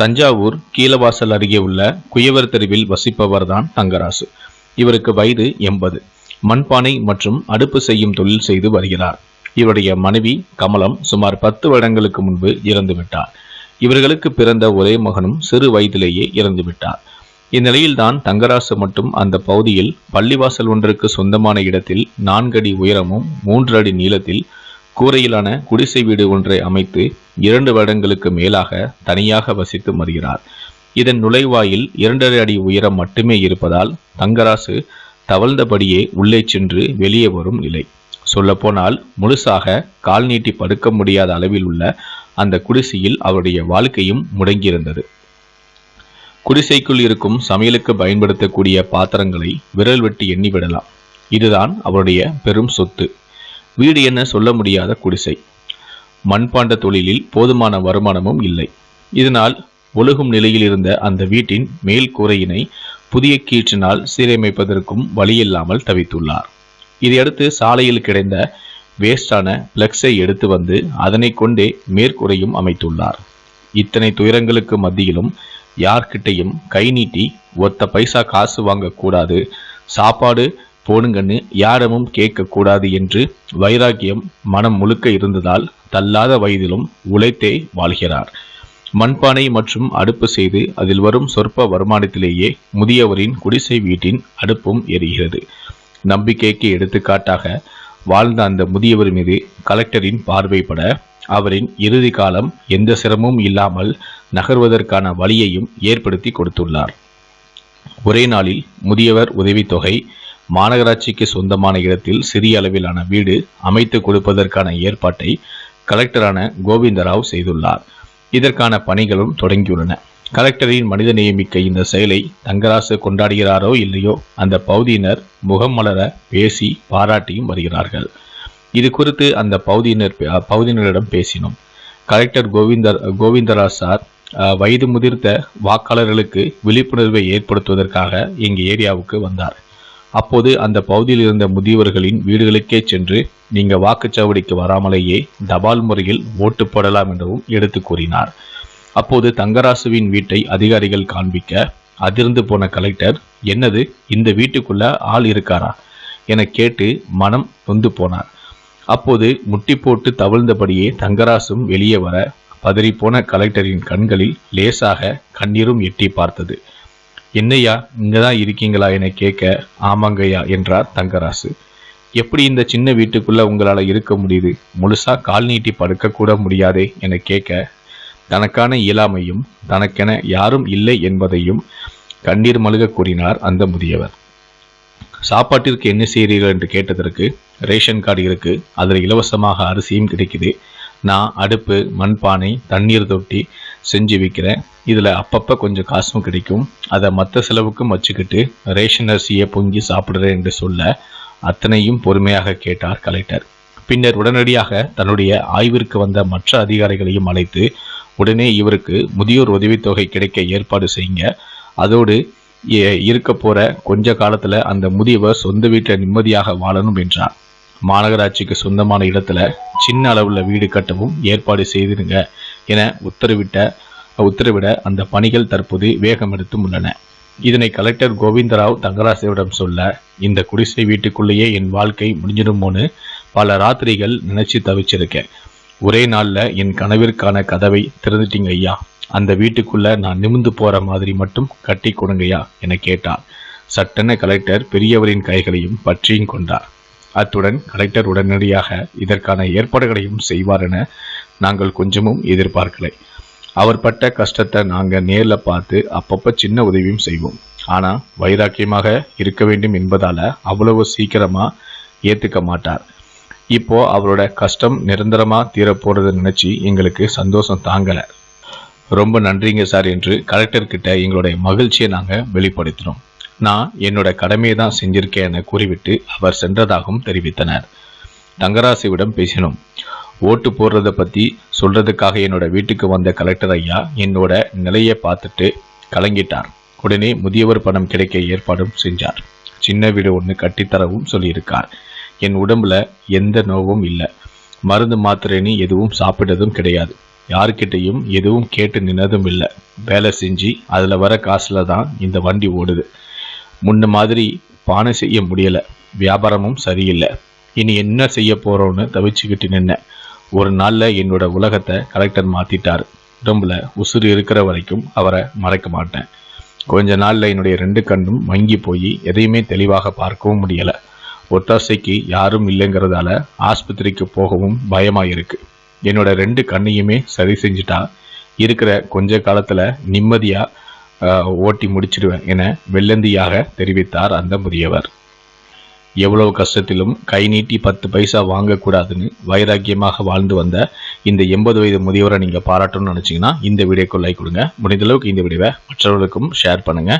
தஞ்சாவூர் கீழவாசல் அருகே உள்ள குயவர் தெருவில் வசிப்பவர்தான் தங்கராசு. இவருக்கு வயது எண்பது. மண்பானை மற்றும் அடுப்பு செய்யும் தொழில் செய்து வருகிறார். இவருடைய மனைவி கமலம் சுமார் பத்து வருடங்களுக்கு முன்பு இறந்துவிட்டார் இவர்களுக்கு பிறந்த ஒரே மகனும் சிறு வயதிலேயே இறந்துவிட்டார் இந்நிலையில்தான் தங்கராசு மட்டும் அந்த பகுதியில் பள்ளிவாசல் ஒன்றுக்கு சொந்தமான இடத்தில் நான்கு அடி உயரமும் மூன்று அடி நீளத்தில் கூரையிலான குடிசை வீடு ஒன்றை அமைத்து இரண்டு வருடங்களுக்கு மேலாக தனியாக வசித்து வருகிறார். இதன் நுழைவாயில் இரண்டரை அடி உயரம் மட்டுமே இருப்பதால் தங்கராசு தவழ்ந்தபடியே உள்ளே சென்று வெளியே வரும் நிலை. சொல்லப்போனால் முழுசாக கால் நீட்டி படுக்க முடியாத அளவில் உள்ள அந்த குடிசையில் அவருடைய வாழ்க்கையும் முடங்கியிருந்தது. குடிசைக்குள் இருக்கும் சமையலுக்கு பயன்படுத்தக்கூடிய பாத்திரங்களை விரல் வெட்டி எண்ணி விடலாம். இதுதான் அவருடைய பெரும் சொத்து. வீடு என சொல்ல முடியாத குடிசை. மண்பாண்ட தொழிலில் போதுமான வருமானமும் இல்லை. இதனால் ஒழுகும் நிலையில் இருந்த அந்த வீட்டின் மேல் கூரையினை புதிய கீற்றினால் சீரமைப்பதற்கும் வழியில்லாமல் தவித்துள்ளார். இதையடுத்து சாலையில் கிடைந்த வேஸ்டான பிளக்ஸை எடுத்து வந்து அதனை கொண்டே மேற்கூரையும் அமைத்துள்ளார். இத்தனை துயரங்களுக்கு மத்தியிலும் யார்கிட்டையும் கை நீட்டி ஒத்த பைசா காசு வாங்கக்கூடாது. சாப்பாடு போனுங்கன்னு யாரமும் கேட்கக்கூடாது என்று வைராக்கியம் மனம் முழுக்க இருந்ததால் தள்ளாத வயதிலும் உழைத்தே வாழ்கிறார். மண்பானை மற்றும் அடுப்பு செய்து அதில் வரும் சொற்ப வருமானத்திலேயே முதியவரின் குடிசை வீட்டின் அடுப்பும் எரிகிறது. நம்பிக்கைக்கு எடுத்துக்காட்டாக வாழ்ந்த அந்த முதியவர் மீது கலெக்டரின் பார்வைப்பட அவரின் இறுதி காலம் எந்த சிரமமும் இல்லாமல் நகர்வதற்கான வழியையும் ஏற்படுத்தி கொடுத்துள்ளார். ஒரே நாளில் முதியவர் உதவித்தொகை மாநகராட்சிக்கு சொந்தமான இடத்தில் சிறிய அளவிலான வீடு அமைத்து கொடுப்பதற்கான ஏற்பாட்டை கலெக்டரான கோவிந்தராவ் செய்துள்ளார். இதற்கான பணிகளும் தொடங்கியுள்ளன. கலெக்டரின் மனித நியமிக்க இந்த செயலை தங்கராசு கொண்டாடுகிறாரோ இல்லையோ அந்த பகுதியினர் முகம் மலர பேசி பாராட்டியும் வருகிறார்கள். இது குறித்து அந்த பகுதியினர் பகுதியினரிடம் பேசினோம். கலெக்டர் கோவிந்தர் கோவிந்தராஜ் சார் வயது முதிர்ந்த வாக்காளர்களுக்கு விழிப்புணர்வை ஏற்படுத்துவதற்காக எங்கள் ஏரியாவுக்கு வந்தார். அப்போது அந்த பகுதியில் இருந்த முதியவர்களின் வீடுகளுக்கே சென்று நீங்க வாக்குச்சாவடிக்கு வராமலேயே தபால் முறையில் ஓட்டு போடலாம் எனவும் எடுத்து கூறினார். அப்போது தங்கராசுவின் வீட்டை அதிகாரிகள் காண்பிக்க அதிர்ந்து போன கலெக்டர் என்னது இந்த வீட்டுக்குள்ள ஆள் இருக்காரா? என கேட்டு மனம் நொந்து போனார். அப்போது முட்டி போட்டு தவிழ்ந்தபடியே தங்கராசும் வெளியே வர பதறிப்போன கலெக்டரின் கண்களில் லேசாக கண்ணீரும் எட்டி பார்த்தது. என்னையா இங்கதான் இருக்கீங்களா என கேட்க? ஆமாங்கய்யா என்றார் தங்கராசு. எப்படி இந்த சின்ன வீட்டுக்குள்ள உங்களால் இருக்க முடியுது? முழுசா கால் நீட்டி படுக்கக்கூட முடியாதே என கேட்க. தனக்கான இயலாமையும் தனக்கென யாரும் இல்லை என்பதையும் கண்ணீர் மழுக கூறினார் அந்த முதியவர். சாப்பாட்டிற்கு என்ன செய்கிறீர்கள் என்று கேட்டதற்கு ரேஷன் கார்டு இருக்கு அதில் இலவசமாக அரிசியும் கிடைக்குது. நான் அடுப்பு மண்பானை தண்ணீர் தொட்டி செஞ்சு விற்கிறேன் இதில் அப்பப்போ கொஞ்சம் காசும் கிடைக்கும். அதை மற்ற செலவுக்கும் வச்சுக்கிட்டு ரேஷன் அரிசியை பொங்கி சாப்பிடுறேன் என்று சொல்ல அத்தனையும் பொறுமையாக கேட்டார் கலெக்டர். பின்னர் உடனடியாக தன்னுடைய ஆய்விற்கு வந்த மற்ற அதிகாரிகளையும் அழைத்து உடனே இவருக்கு முதியோர் உதவித்தொகை கிடைக்க ஏற்பாடு செய்யுங்க. அதோடு இருக்க போற கொஞ்ச காலத்துல அந்த முதியவர் சொந்த வீட்டில் நிம்மதியாக வாழணும் என்றார். மாநகராட்சிக்கு சொந்தமான இடத்துல சின்ன அளவில் வீடு கட்டவும் ஏற்பாடு செய்திருங்க. என உத்தரவிட்ட உத்தரவிட அந்த பணிகள் தற்போது வேகம் எடுத்தும் உள்ளன இதனை கலெக்டர் கோவிந்தராவ் தங்கராசேவிடம் சொல்ல இந்த குடிசை வீட்டுக்குள்ளேயே என் வாழ்க்கை முடிஞ்சிடுமோன்னு பல ராத்திரிகள் நினைச்சு தவிச்சிருக்கேன். ஒரே நாள்ல என் கனவிற்கான கதவை திறந்துட்டீங்க ஐயா. அந்த வீட்டுக்குள்ள நான் நிமிந்து போற மாதிரி மட்டும் கட்டி கொடுங்கய்யா என கேட்டார். சட்டென கலெக்டர் பெரியவரின் கைகளையும் பற்றியும் கொண்டார். அத்துடன் கலெக்டர் உடனடியாக இதற்கான ஏற்பாடுகளையும் செய்வார் என நாங்கள் கொஞ்சமும் எதிர்பார்க்கலை. அவர் பட்ட கஷ்டத்தை நாங்கள் நேரில் பார்த்து அப்பப்போ சின்ன உதவியும் செய்வோம். ஆனால் வைராக்கியமாக இருக்க வேண்டும் என்பதால் அவ்வளவு சீக்கிரமாக ஏற்றுக்க மாட்டார். இப்போ அவரோட கஷ்டம் நிரந்தரமாக தீரப்போறதை நினச்சி எங்களுக்கு சந்தோஷம் தாங்கலை. ரொம்ப நன்றிங்க சார் என்று கலெக்டர்கிட்ட எங்களுடைய மகிழ்ச்சியை நாங்கள் வெளிப்படுத்தினோம். நான் என்னோட கடமையை தான் செஞ்சிருக்கேன் என கூறிவிட்டு அவர் சென்றதாகவும் தெரிவித்தனர். தங்கராசிவிடம் பேசினோம். ஓட்டு போடுறத பற்றி சொல்கிறதுக்காக என்னோட வீட்டுக்கு வந்த கலெக்டர் ஐயா என்னோட நிலையை பார்த்துட்டு கலங்கிட்டார். உடனே முதியவர் பணம் கிடைக்க ஏற்பாடும் செஞ்சார். சின்ன வீடு ஒன்று கட்டித்தரவும் சொல்லியிருக்கார். என் உடம்புல எந்த நோவும் இல்லை. மருந்து மாத்திரைன்னு எதுவும் சாப்பிட்டதும் கிடையாது. யாருக்கிட்டையும் எதுவும் கேட்டு நின்னதும் இல்லை. வேலை செஞ்சு அதில் வர காசில் தான் இந்த வண்டி ஓடுது. முன்ன மாதிரி பானை செய்ய முடியலை. வியாபாரமும் சரியில்லை. இனி என்ன செய்ய போகிறோன்னு தவிச்சுக்கிட்டு நின்னேன். ஒரு நாளில் என்னோட உலகத்தை கலெக்டர் மாற்றிட்டார் உடம்புல உசுறு இருக்கிற வரைக்கும் அவரை மறைக்க மாட்டேன். கொஞ்ச நாளில் என்னுடைய ரெண்டு கண்ணும் மங்கி போய் எதையுமே தெளிவாக பார்க்கவும் முடியலை. ஒத்தாசைக்கு யாரும் இல்லைங்கிறதால ஆஸ்பத்திரிக்கு போகவும் பயமாக இருக்கு என்னோட ரெண்டு கண்ணையுமே சரி செஞ்சுட்டா இருக்கிற கொஞ்ச காலத்தில் நிம்மதியாக ஓட்டி முடிச்சிடுவேன் என வெள்ளந்தியாக தெரிவித்தார் அந்த முதியவர். எவ்வளவு கஷ்டத்திலும் கை நீட்டி பத்து பைசா வாங்கக்கூடாதுன்னு வைராக்கியமாக வாழ்ந்து வந்த இந்த எண்பது வயது முதியவரை நீங்கள் பாராட்டணும்னு நினச்சிங்கன்னா இந்த வீடியோக்கு லைக் கொடுங்க. முடிந்தளவுக்கு இந்த வீடியோவை மற்றவர்களுக்கும் ஷேர் பண்ணுங்கள்